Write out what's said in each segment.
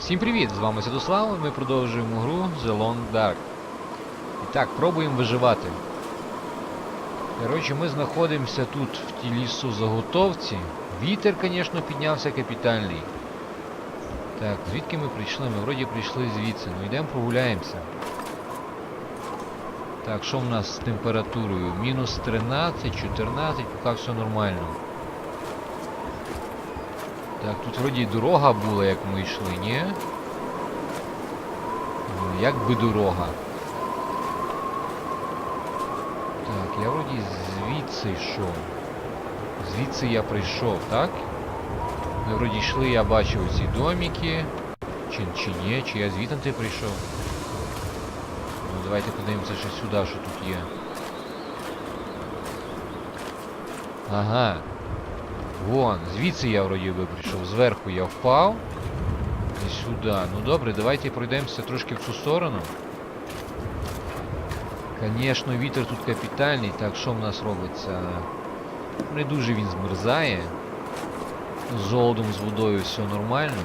Всім привіт! З вами Святослав, ми продовжуємо гру The Long Dark. І так, пробуємо виживати. Коротше, ми знаходимося тут в тій лісозаготовці. Вітер, звісно, піднявся капітальний. Так, звідки ми прийшли? Ми вроді прийшли звідси. Ну йдемо прогуляємося. Так, що в нас з температурою? Мінус 13, 14, поки все нормально. Так, тут вроді дорога була, як ми йшли, ні? Ну, Як би дорога. Так, я вроді звідси йшов. Звідси я прийшов, так? Ми вроді йшли, я бачив ці домики. Чи, чи ні, чи я звідти прийшов. Ну, давайте подивимося ще сюди, що тут є. Ага. Вон, звідси я вроді би прийшов. Зверху я впав. І сюди. Ну добре, давайте пройдемося трошки в цю сторону. Звісно, вітер тут капітальний, так що в нас робиться? Не дуже він змерзає. З золотом, з водою все нормально.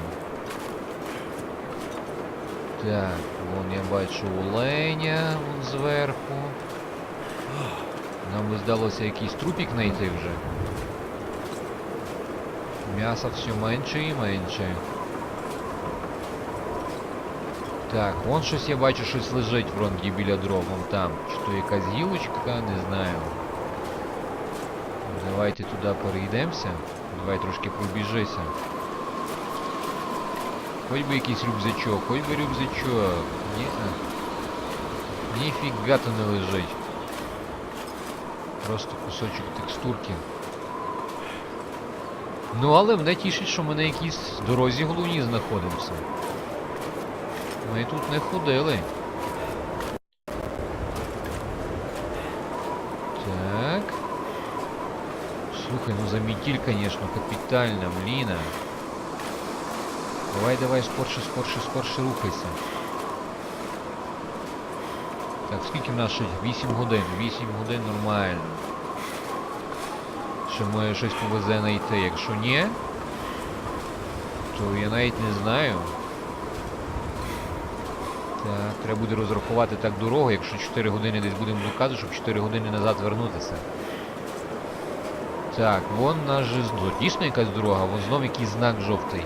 Так, вон я бачу оленя вон зверху. Нам би здалося якийсь трупік знайти вже. М'яса все менше і менше. Так, вон щось я бачу, щось лежить вроді біля дров, вон там. Чи то якась гілочка, не знаю. Давайте туди перейдемося. Давай трошки пробіжися. Хоч би якийсь рюкзачок, хоч би рюкзачок. Ні. Ніфіга то не лежить. Просто кусочок текстурки. Ну, але мене тішить, що ми на якійсь дорозі головній знаходимося. Ми тут не ходили. Так. Слухай, ну замітіль, конечно, капітальна, мліна. Давай, давай, скорше, скорше, скорше рухайся. Так, скільки в нас ще? 8 годин. 8 годин нормально. Що може щось повезе знайти. Якщо ні, то я навіть не знаю. Так, треба буде розрахувати так дорогу, якщо 4 години десь будемо блокаду, щоб 4 години назад вернутися. Так, вон наш же знов. Дійсно якась дорога, вон знов якийсь знак жовтий.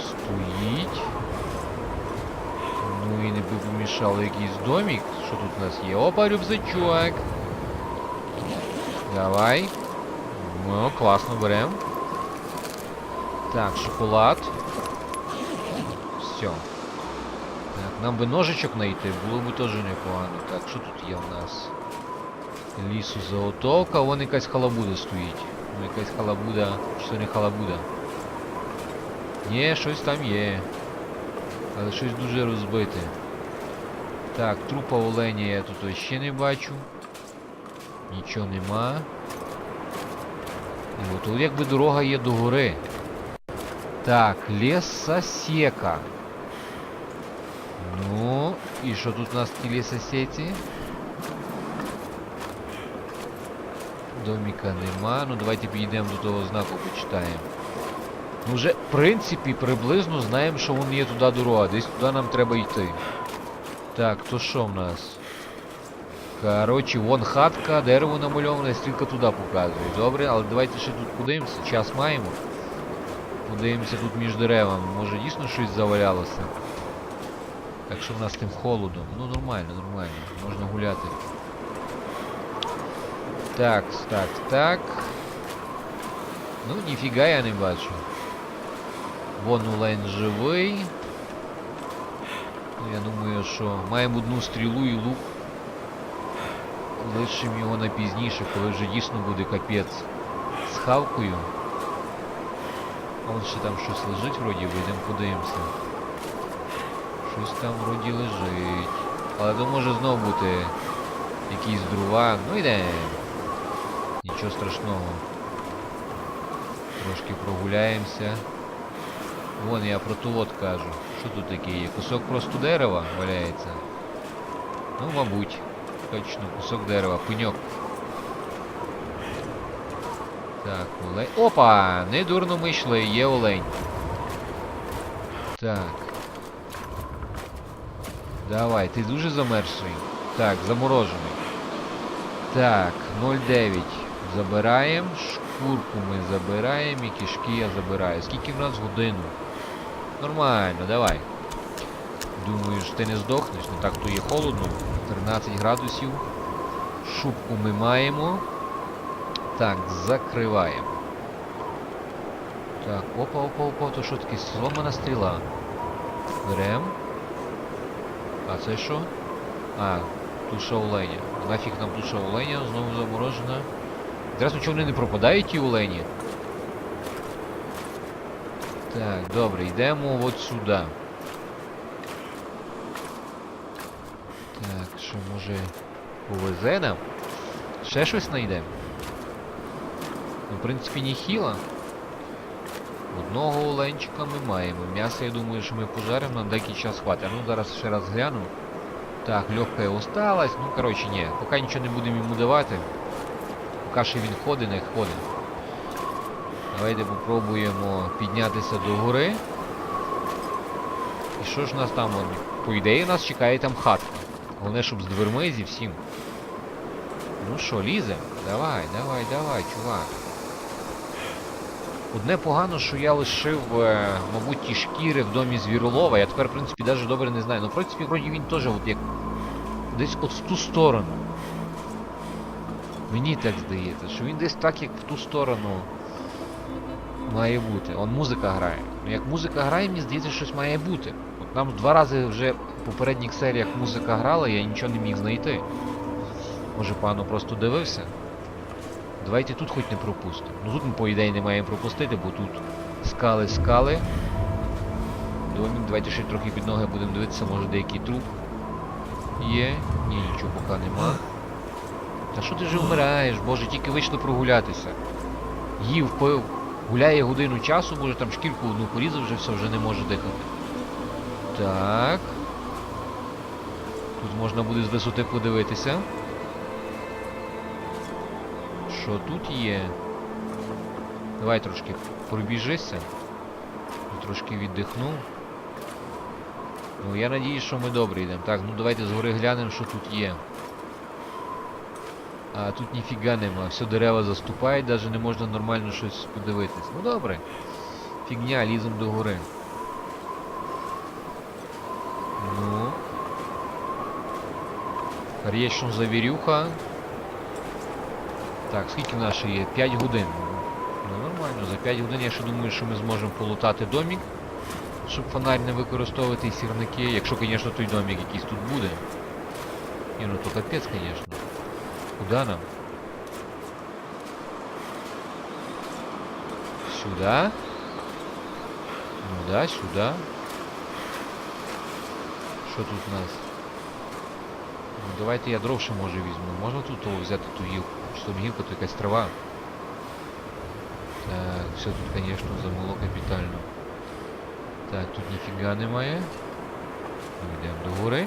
Стоїть. Ну і не би помішало якийсь домик. Що тут у нас є? Опа, рюкзачок. Давай. Ну, класно берем. Так, шоколад. Все. Так, нам би ножичок знайти, було б теж непогано. Так, що тут є у нас? Лісу заготовка, вон якась халабуда стоїть. Ну якась халабуда, чи не халабуда? Ні, щось там є. Але щось дуже розбите. Так, трупа оленя я тут ще не бачу. Нічого нема. І тут якби дорога є до гори. Так, лесосека. Ну, і що тут у нас в тій лісосеці? Доміка нема. Ну давайте підійдемо до того знаку, почитаємо. Ну вже, в принципі, приблизно знаємо, що вон є туди дорога. Десь туди нам треба йти. Так, то що в нас? Коротше, вон хатка, дерево намальоване, стрілка туди показує. Добре, але давайте ще тут подивимося, час маємо. Подивимося тут між деревами. Може дійсно щось завалялося. Так що в нас тим холодом. Ну нормально, нормально. Можна гуляти. Так, так, так. Ну, ніфіга я не бачу. Вон Улен живий. Ну, я думаю, що маємо одну стрілу і лук. Лишимо його на пізніше, коли вже дійсно буде капець з хавкою. А вон ще там щось лежить вроді, вийдемо подивимося. Щось там вроді лежить. Але то може знов бути якийсь дрова. Ну йде. Нічого страшного. Трошки прогуляємося. Вон я про ту от кажу. Що тут таке є? Кусок просто дерева валяється. Ну, мабуть. Точно, кусок дерева, пеньок. Так, олень. Опа! Не дурно ми йшли, є олень. Так. Давай, ти дуже замерзший. Так, заморожений. Так, 0,9 забираємо. Шкурку ми забираємо і кишки я забираю. Скільки в нас годину? Нормально, давай. Думаю, що ти не здохнеш, не так то є холодно. 13 градусів. Шубку ми маємо. Так, закриваємо. Так, опа, опа, опа, то що таке? Сломана стріла. Берем. А це що? А, туша оленя. Нафіг нам туша оленя, знову заморожена. Інтересно, чому вони не пропадають ті олені? Так, добре, йдемо от сюди. Так, що може повезе нам? Ще щось знайдемо? Ну, в принципі, ніхіла. Одного оленчика ми маємо. М'ясо, я думаю, що ми пожаримо на деякий час хватить. Ну, зараз ще раз гляну. Так, легкая осталась. Ну, коротше, ні. Поки нічого не будемо йому давати. Поки що він ходить, не ходить. Давайте попробуємо піднятися до гори. І що ж у нас там? По ідеї нас чекає там хатка. Головне, щоб з дверми зі всім. Ну що, лізем? Давай, давай, давай, чувак. Одне погано, що я лишив, е, мабуть, ті шкіри в домі звіролова. Я тепер, в принципі, навіть добре не знаю. Ну, в принципі, вроді він теж от як десь от в ту сторону. Мені так здається, що він десь так, як в ту сторону має бути. Он музика грає. Ну як музика грає, мені здається, щось має бути. От нам два рази вже попередніх серіях музика грала, я нічого не міг знайти. Може, пану просто дивився? Давайте тут хоч не пропустимо. Ну тут ми, по ідеї, не маємо пропустити, бо тут скали, скали. Домик, давайте ще трохи під ноги будемо дивитися, може деякий труп є. Ні, нічого поки нема. Та що ти вже вмираєш, боже, тільки вийшли прогулятися. Їв, пив, гуляє годину часу, може там шкірку одну порізав, вже все, вже не може дихати. Так. Тут можна буде з висоти подивитися. Що тут є? Давай трошки пробіжися. Трошки віддихну. Ну я надіюсь, що ми добре йдемо. Так, ну давайте згори глянемо, що тут є. А тут ніфіга нема, все дерева заступають, навіть не можна нормально щось подивитись. Ну добре. Фігня, лізем до гори. Ну. Річну завірюха. Так, скільки в нас є? 5 годин. Ну нормально, за 5 годин я ще думаю, що ми зможемо полутати домик, щоб фонарь не використовувати і сірники, якщо, звісно, той домик якийсь тут буде. Ні, ну то капець, звісно. Куда нам? Сюда? Ну да, сюда. Що тут у нас? Ну давайте я дров ще може візьму. Можна тут взяти ту гілку? Чи там гілка, то якась трава. Так, все тут, звісно, замоло капітально. Так, тут ніфіга немає. Йдемо до гори.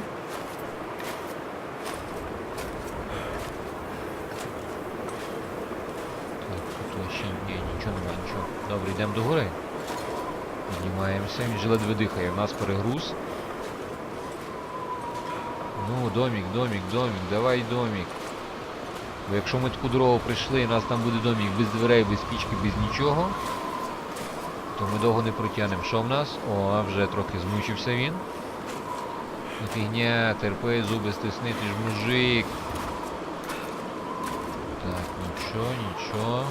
Так, тут вообще ні, нічого немає, нічого. Добре, йдемо до гори. Піднімаємося, він же ледве дихає, у нас перегруз. Ну, домик, домик, домик, давай домик. Бо якщо ми таку дорогу прийшли у нас там буде домик без дверей, без пічки, без нічого, то ми довго не протягнемо. Що в нас? О, вже трохи змучився він. Ну фігня, терпи, зуби стисни, ти ж мужик. Так, нічого, нічого.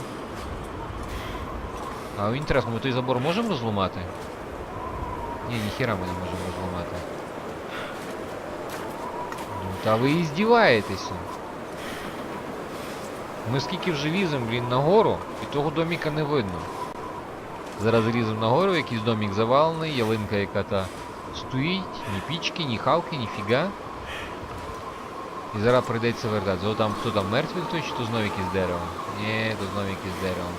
А інтересно, ми той забор можемо розламати? Ні, ніхіра ми не можемо розламати. Та ви і здіваєтеся. Ми скільки вже ліземо, блін, нагору, і того доміка не видно. Зараз ліземо нагору, якийсь домік завалений, ялинка яка та стоїть, ні пічки, ні хавки, ні фіга. І зараз прийдеться вертатися. О, там хто там мертвий хтось, чи то знов якесь дерево? Ні, то знов якесь дерево.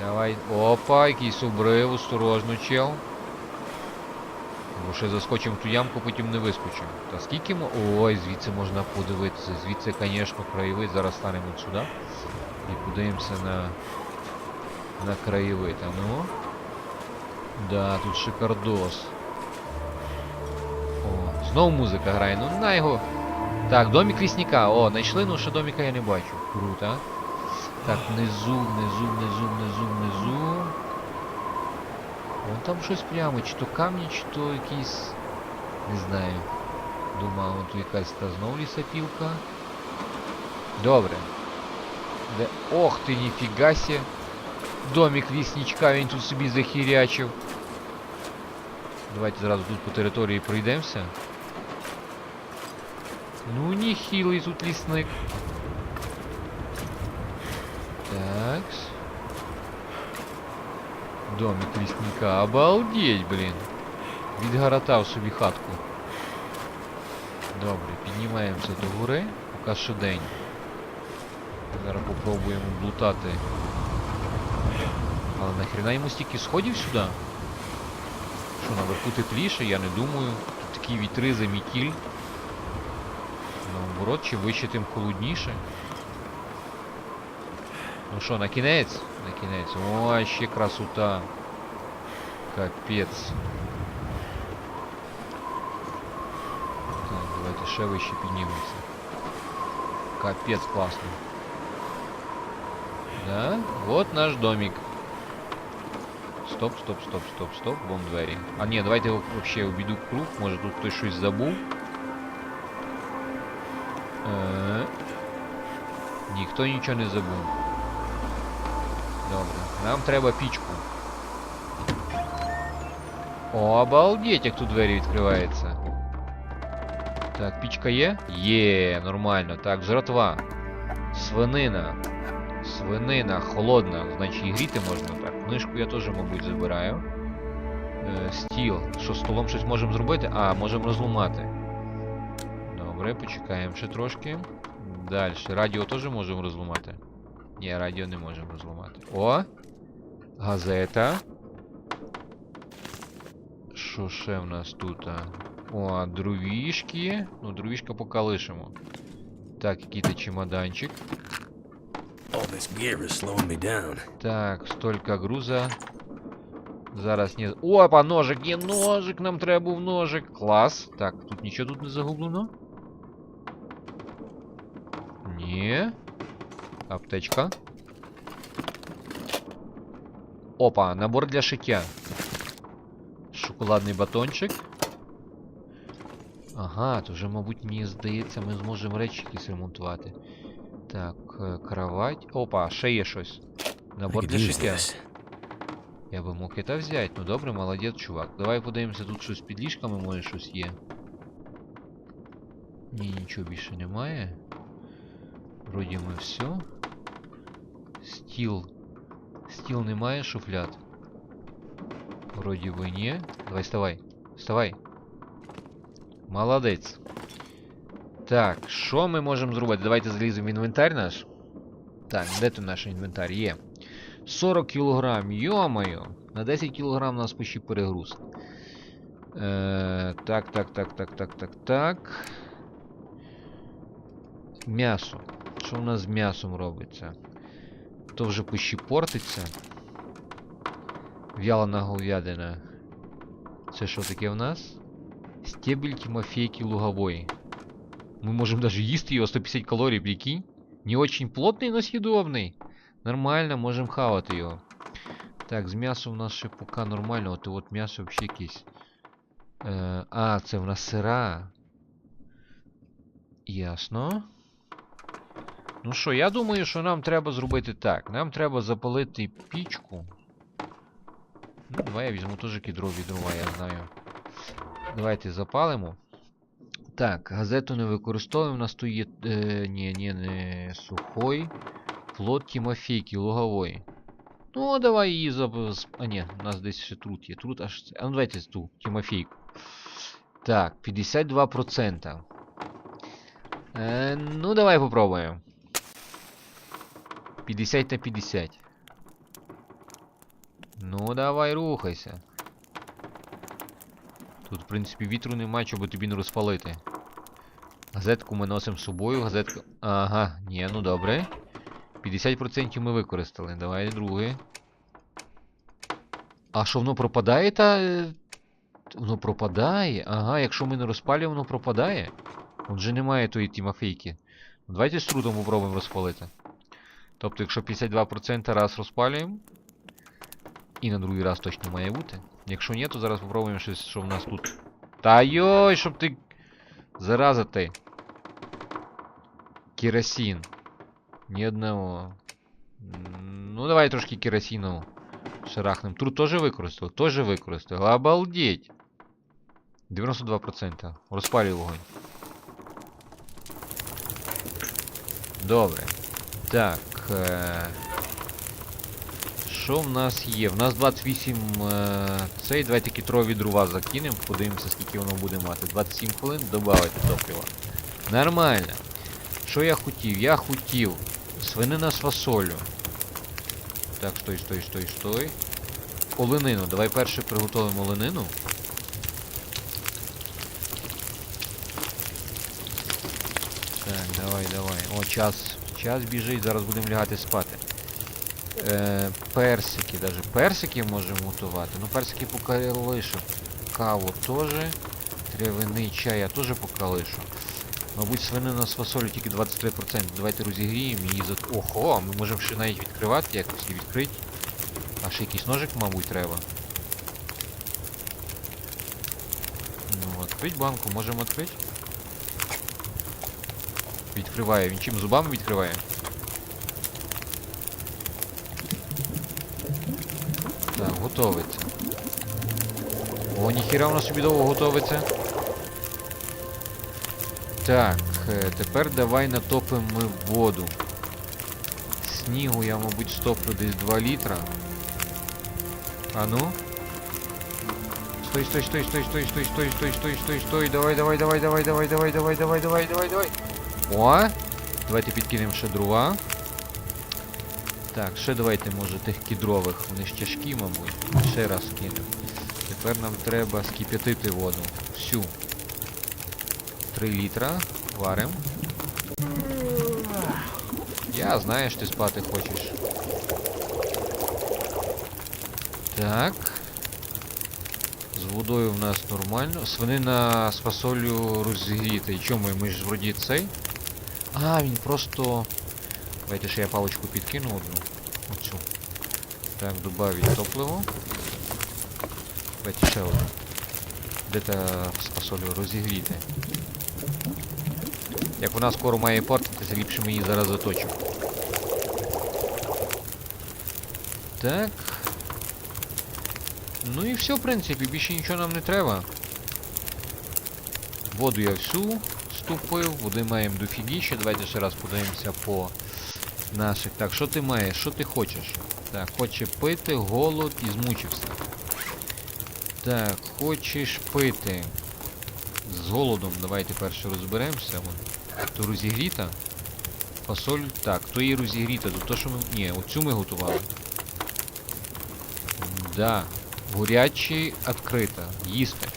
Давай. Опа, якийсь обрив, осторожно, чел. Бо ще заскочимо в ту ямку, потім не вискочимо. Та скільки мо... Ой, звідси можна подивитися. Звідси, звісно, краєвид. Зараз станемо сюди. І подивимося на... на краєвид. А ну. Да, тут шикардос. О, знову музика грає, ну на його. Так, домик лісника. О, знайшли, ну ще доміка я не бачу. Круто. Так, внизу, внизу, внизу, внизу, внизу. Вон там щось прямо, чи то камні, чи то якісь. Не знаю. Думаю, вон тут якась та знов лісопілка. Добре. Де... Ох ти, ніфіга сі. Домик лісничка, він тут собі захірячив. Давайте зразу тут по території пройдемося. Ну, нехилий тут лісник. Такс. Домик лісника. Обалдеть, блін. Відгоротав собі хатку. Добре, піднімаємося до гори, поки що день. Зараз попробуємо блутати. Але нахрена йому стільки сходів сюди? Що, наверху тепліше, я не думаю. Тут такі вітри за мітіль. Наоборот, чи вище, тим холодніше. Ну що, на кінець? На кінець. О, ще красота. Капець. Так, давайте ще вище піднімемося. Капець класно. Да? Вот наш домик. Стоп, стоп, стоп, стоп, стоп, вон двері. А ні, давайте вообще обійду круг, може тут хтось щось забув. Е, Ніхто нічого не забув. Добре. Нам треба пічку. Обалдеть, як тут двері відкриваються. Так, пічка є? Є, нормально. Так, жратва. Свинина. Свинина, холодна, значить і гріти можна так. Книжку я теж, мабуть, забираю. Е, стіл. Що, столом щось можемо зробити? А, можемо розламати. Добре, почекаємо ще трошки. Далі. Радіо теж можемо розламати? Ні, радіо не можемо розламати. О! Газета. Що ще в нас тут? О, дровішки. Ну, дровішка поки лишимо. Так, який-то чемоданчик. Так, столько груза. Зараз не... Опа, ножик, є ножик, нам треба був ножик. Клас. Так, тут нічого тут не загублено. Ні. Аптечка. Опа, набор для шиття. Шоколадний батончик. Ага, то вже, мабуть, мені здається, ми зможемо речі якісь ремонтувати. Так, е, кровать. Опа, ще є щось. Набор для шиття. Я би мог это взяти. Ну добре, молодець, чувак. Давай подивимося, тут щось під ліжками, може щось є. Ні, нічого більше немає. Вроді ми все. Стіл. Стіл немає, шуфляд. Вроді би ні. Давай, вставай. Вставай. Молодець. Так, що ми можемо зробити? Давайте заліземо в інвентар наш. Так, де тут наш інвентар? Є. 40 кілограм, йо-моє! На 10 кілограм у нас почти перегруз. Е, так, так, так, так, так, так, так. М'ясо. Що у нас з м'ясом робиться? То вже почти портиться. В'ялена говядина. Це що таке в нас? Стебель Тимофейки луговой. Мы можем даже їсти його 150 калорій, прикинь. Не очень плотний, но съедобний. Нормально, можемо хавати його. Так, з м'ясом у нас ще поки нормально, от от м'ясо взагалі якесь. Е, а, це в нас сира. Ясно. Ну що, я думаю, що нам треба зробити так. Нам треба запалити пічку. Ну, давай я візьму теж кедрові дрова, я знаю. Давайте запалимо. Так, газету не використовуємо. У нас тут є. Е, ні, ні, не сухой. Плод Тимофейки, луговой. Ну, давай її зап... А, ні, у нас десь ще труд є. Труд аж. А ну давайте ту, Тимофейку. Так, 52%. Е, ну, давай попробуємо. 50 на 50. Ну, давай рухайся. Тут, в принципі, вітру нема, щоб тобі не розпалити. Газетку ми носимо з собою, газетка. Ага, ні, ну добре. 50% ми використали. Давай друге. А що воно пропадає та. Воно пропадає? Ага, якщо ми не розпалюємо, воно пропадає. Отже немає тої тімофейки. Давайте з трудом попробуємо розпалити. Тобто, якщо 52% раз розпалюємо. І на другий раз точно має бути. Якщо ні, то зараз попробуємо щось, що в нас тут. Та йой, щоб ти. Зараза ти. Керосин. Ні одного. Ну, давай трошки керосину шарахнем. Тут теж використали? Теж використали. Обалдеть. 92%. Розпалюй вогонь. Добре. Так. Е... Що в нас є? В нас 28 е... цей. Давайте кітрові дрова закинемо. Подивимося, скільки воно буде мати. 27 хвилин додавайте топлива. Нормально. Що я хотів? Я хотів свинина з фасолю. Так, стой, стой, стой, стой. Оленину. Давай перше приготуємо оленину. Так, давай, давай. О, час. Час біжить, зараз будемо лягати спати. Е, персики, даже персики можемо готувати. Ну, персики покалишу. Каву теж. Травяний чай я теж покалишу. Мабуть, свинина з фасолю тільки 23%. Давайте розігріємо її за. Ого, ми можемо ще навіть відкривати якось і відкрити. А ще якийсь ножик, мабуть, треба. Ну, відкрить банку, можемо відкрити. Відкриває. Він чим зубами відкриває? Так, готовиться. О, ніхіра воно собі довго готовиться. Так, е, тепер давай натопимо воду. Снігу я, мабуть, стоплю десь 2 літра. А ну? Стой, стой, стой, стой, стой, стой, стой, стой, стой, стой, стой. Давай, давай, давай, давай, давай, давай, давай, давай, давай, давай, давай. О! Давайте підкинемо ще дрова. Так, ще давайте, може, тих кідрових. Вони ж тяжкі, мабуть. Ще раз кинемо. Тепер нам треба скип'ятити воду. Всю. 3 літра. Варим. Я знаю, що ти спати хочеш. Так. З водою в нас нормально. Свинина з фасолю розігріта. І чому ми ж вроді цей? А, він просто. Давайте ще я паличку підкину одну. Оцю. Так, добавить топливо. Давайте ще одну. Де та з розігріти. Як вона скоро має портитися, ліпше ми її зараз заточимо. Так. Ну і все, в принципі, більше нічого нам не треба. Воду я всю ступив, води маємо дофігіще. Давайте ще раз подивимося по наших. Так, що ти маєш? Що ти хочеш? Так, хоче пити, голод і змучився. Так, хочеш пити. З голодом давайте перше розберемося. То розігріта. Фасоль. Так, то її розігріта, то то, що ми. Ні, оцю ми готували. Да. Горячий відкрита. Їсти.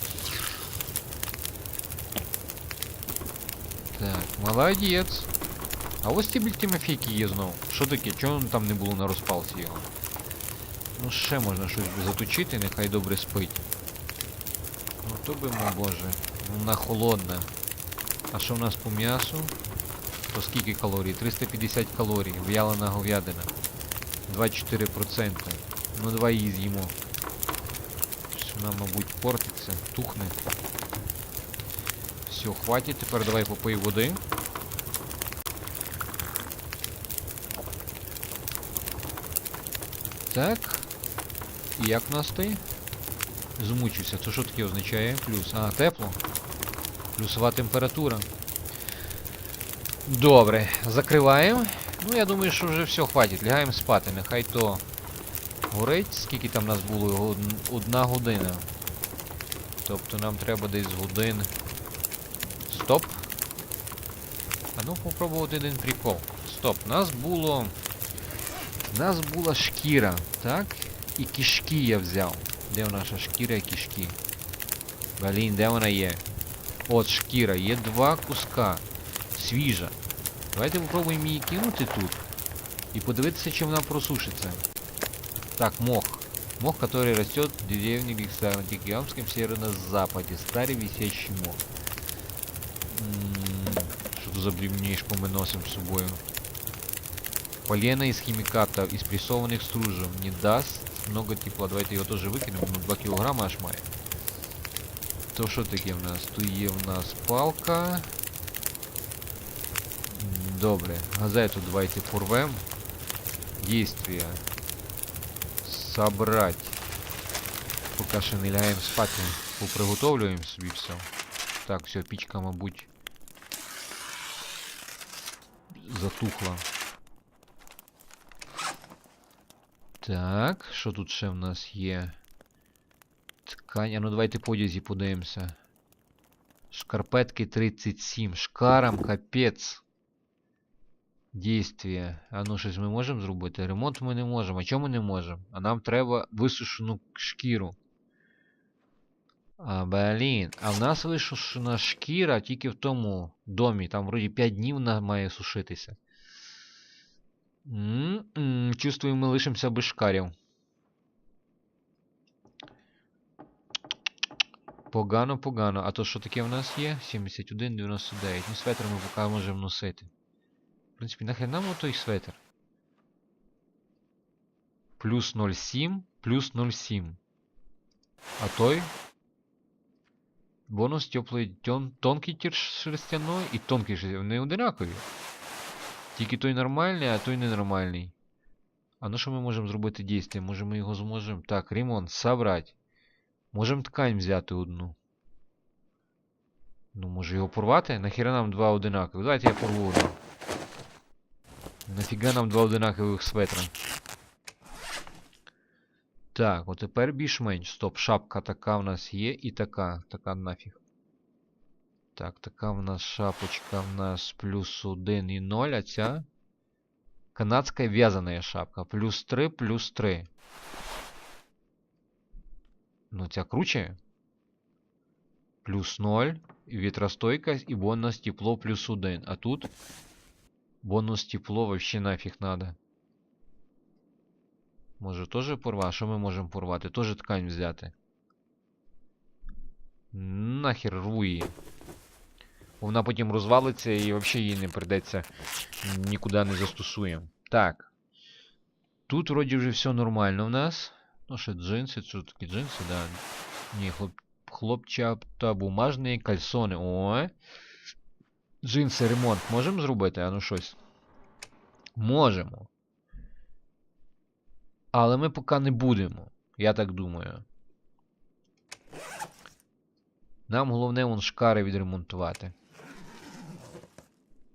Так, молодець. А ось ці блядь, Тимофійки є знову. Що таке? Чого там не було на розпалці його? Ну ще можна щось заточити, нехай добре спить. Ну то би, мой боже. Ну, Вона холодна. А що в нас по м'ясу? То скільки калорій? 350 калорій. В'ялена говядина. 24%. Ну давай її з'їмо. Вона, мабуть, портиться, тухне. Все, хватить. Тепер давай попий води. Так. Як в нас ти? Змучився. Це що таке означає? Плюс. А, тепло. Плюсова температура. Добре, закриваємо. Ну, я думаю, що вже все, хватить. Лягаємо спати. Нехай то горить. Скільки там нас було? Одна година. Тобто нам треба десь годин. Стоп. А ну попробувати один прикол. Стоп. Нас було. Нас була шкіра, так? І кишки я взяв. Де наша шкіра і кишки? Блін, де вона є? От шкіра, є два куска. Свіжа. Давайте попробуємо її кинути тут. І подивитися, чи вона просушиться. Так, мох. Мох, который растет в деревне Гексар на Тихоокеанском северо-западе. Старый висящий мох. М, Что тут за бревнишко мы носим с собой? Полено из химиката, из прессованных стружем. Не даст много тепла. Давайте його теж викинемо. Ну, 2 кілограми аж має. То що таке в нас? Тут є в нас палка. М, Добре. Газету давайте порвем. Действия. Собрать. Поки ще не лягаємо спати, поприготовлюємо собі все. Так, все, пічка, мабуть. Затухла. Так, що тут ще в нас є? Ткань. А ну давайте по одязі подивимося. Шкарпетки 37. Шкарам капець. Дійствія. А ну щось ми можемо зробити? Ремонт ми не можемо. А чому ми не можемо? А нам треба висушену шкіру. А, блін. А в нас висушена шкіра тільки в тому домі. Там вроді 5 днів вона має сушитися. Чувствую, ми лишимося без шкарів. Погано, погано. А то що таке в нас є? 71,99. Ну, светр ми поки можемо носити. В принципі, нахрен нам той светр? Плюс 0,7, плюс 0,7. А той? Бонус теплий тон, тонкий шерстяной і тонкий шерстяной. Вони одинакові. Тільки той нормальний, а той ненормальний. А ну що ми можемо зробити дійство? Може ми його зможемо. Так, ремонт, собрать. Можемо ткань взяти одну. Ну, може його порвати? Нахіра нам два одинакові. Давайте я порву одну. Нафіга нам два одинакових светра. Так, от тепер більш-менш. Стоп, шапка така в нас є і така. Така нафіг. Так, така в нас шапочка в нас плюс 1 і 0, а ця канадська в'язана шапка. Плюс 3, плюс 3. Ну, ця круче. Плюс 0, і вітростойкость, і бонус тепло плюс 1. А тут бонус тепло вообще нафіг надо. Може теж порвати? Що ми можемо порвати? Теж ткань взяти. Нахер рву її. Вона потім розвалиться і взагалі її не придеться нікуди не застосуємо. Так. Тут вроді вже все нормально в нас. Ну, ще джинси, що такі джинси, да. Ні, хлоп... хлопчата бумажні кальсони. О. Джинси ремонт можемо зробити? А ну щось. Можемо. Але ми поки не будемо. Я так думаю. Нам головне вон шкари відремонтувати.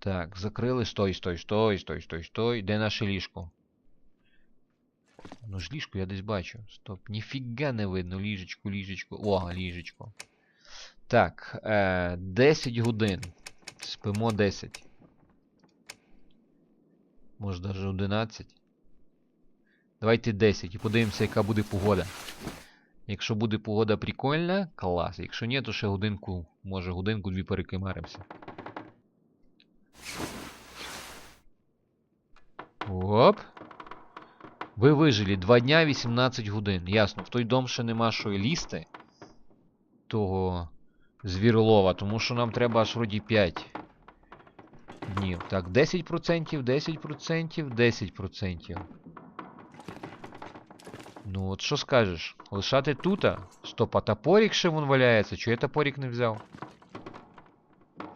Так, закрили. Стой, стой, стой, стой, стой, стой. Де наше ліжко? Ну ж ліжко я десь бачу. Стоп. Ніфіга не видно. Ліжечко, ліжечко. О, ліжечко. Так, е, 10 годин. Спимо 10. Може навіть 11. Давайте 10 і подивимося, яка буде погода. Якщо буде погода прикольна, клас. Якщо ні, то ще годинку, може годинку-дві перекимаримося. Оп. Ви вижили 2 дня 18 годин. Ясно, в той дом ще нема що лізти. Того звіролова, тому що нам треба аж вроді 5 днів. Так, 10%, 10%, 10%. Ну от що скажеш? Лишати тута? Стоп, а топорик ще вон валяється. Чого я топорик не взяв?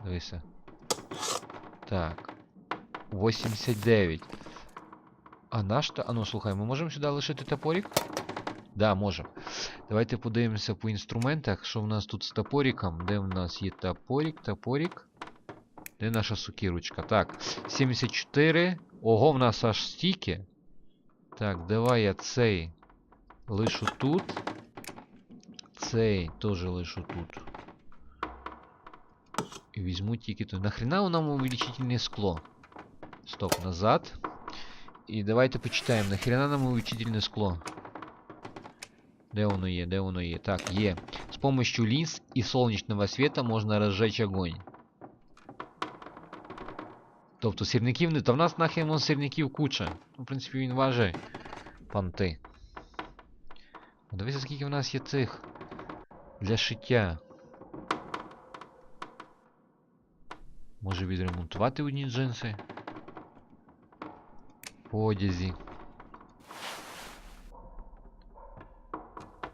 Дивися. Так. 89. А наш то. А ну слухай, ми можемо сюди лишити топорик? Да, можемо. Давайте подивимося по інструментах, що в нас тут з топориком. Де в нас є топорик, топорик. Де наша сукірочка? Так, 74. Ого, в нас аж стільки. Так, давай я цей лишу тут. Цей теж лишу тут. І візьму тільки тут. Нахрена нам увеличительне скло? Стоп, назад. І давайте почитаємо. Нахрена нам увеличительне скло? Де воно є? Де воно є? Так, є. С помощью линз и солнечного света можно разжечь огонь. Тобто сірників не. Та в нас нахрен вон сірників куча. Ну, в принципі, він важить. Панти. Дивися, скільки в нас є цих для шиття. Може відремонтувати одні джинси? По одязі.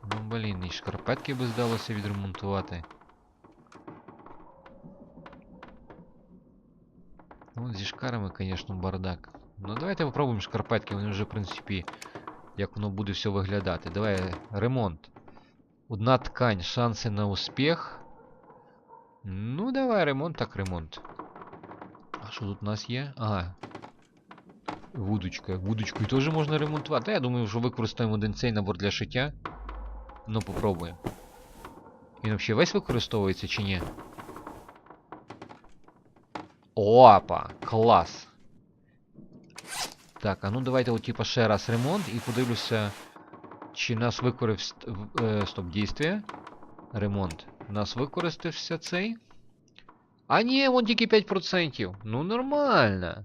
Ну, блін, і шкарпетки би здалося відремонтувати. Ну, зі шкарами, звісно, бардак. Ну, давайте попробуємо шкарпетки, вони вже, в принципі, як воно буде все виглядати. Давай, ремонт. Одна ткань, шанси на успіх. Ну, давай, ремонт, так ремонт. Що тут у нас є? Ага. Вудочка. Вудочкою теж можна ремонтувати. Я думаю, що використаємо один цей набор для шиття. Ну, попробуємо. Він взагалі весь використовується чи ні? Опа! Клас! Так, а ну давайте от типа ще раз ремонт і подивлюся, чи нас використ... в- Е, стоп, дійствие. Ремонт. Нас використався цей. А ні, вон тільки 5%. Ну нормально.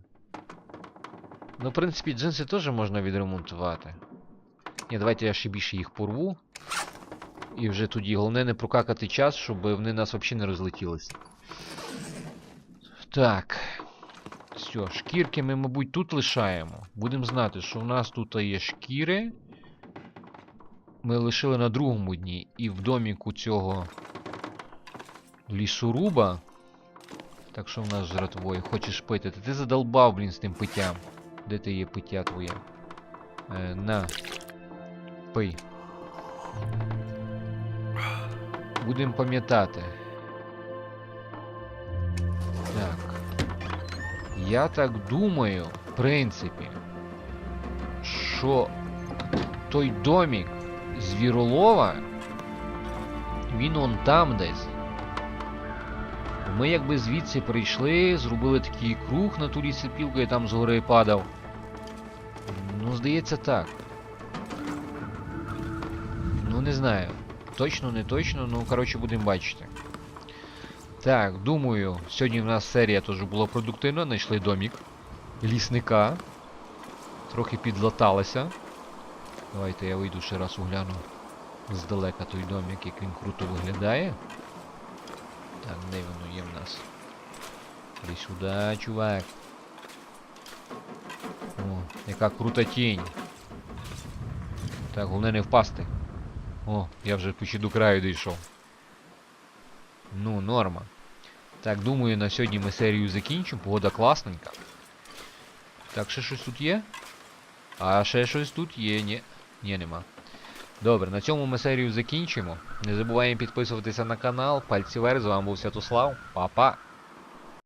Ну, в принципі, джинси теж можна відремонтувати. Ні, давайте я ще більше їх порву. І вже тоді головне не прокакати час, щоб вони нас взагалі не розлетілися. Так. Все, шкірки ми, мабуть, тут лишаємо. Будемо знати, що в нас тут є шкіри. Ми лишили на другому дні. І в доміку цього лісоруба. Так що в нас жратвою? Хочеш пити? Та ти задолбав, блін, з тим питтям. Де ти є пиття твоє? Е, на. Пий. Будемо пам'ятати. Так. Я так думаю, в принципі, що той домік звіролова, він он там десь. Ми якби звідси прийшли, зробили такий круг на ту лісопілку, і там згори падав. Ну, здається, так. Ну, не знаю. Точно, не точно, ну, коротше, будемо бачити. Так, думаю, сьогодні в нас серія теж була продуктивна, знайшли домік лісника. Трохи підлаталася. Давайте я вийду ще раз огляну здалека той домик, як він круто виглядає. Так, де воно є в нас? Іди сюди, чувак. О, яка крута тінь. Так, головне не впасти. О, я вже почти до краю дійшов. Ну, норма. Так, думаю, на сьогодні ми серію закінчимо. Погода класненька. Так, ще щось тут є? А ще щось тут є, ні. Ні, нема. Добре, на цьому ми серію закінчимо. Не забуваємо підписуватися на канал. Пальці вверх, з вами був Святослав. Па-па!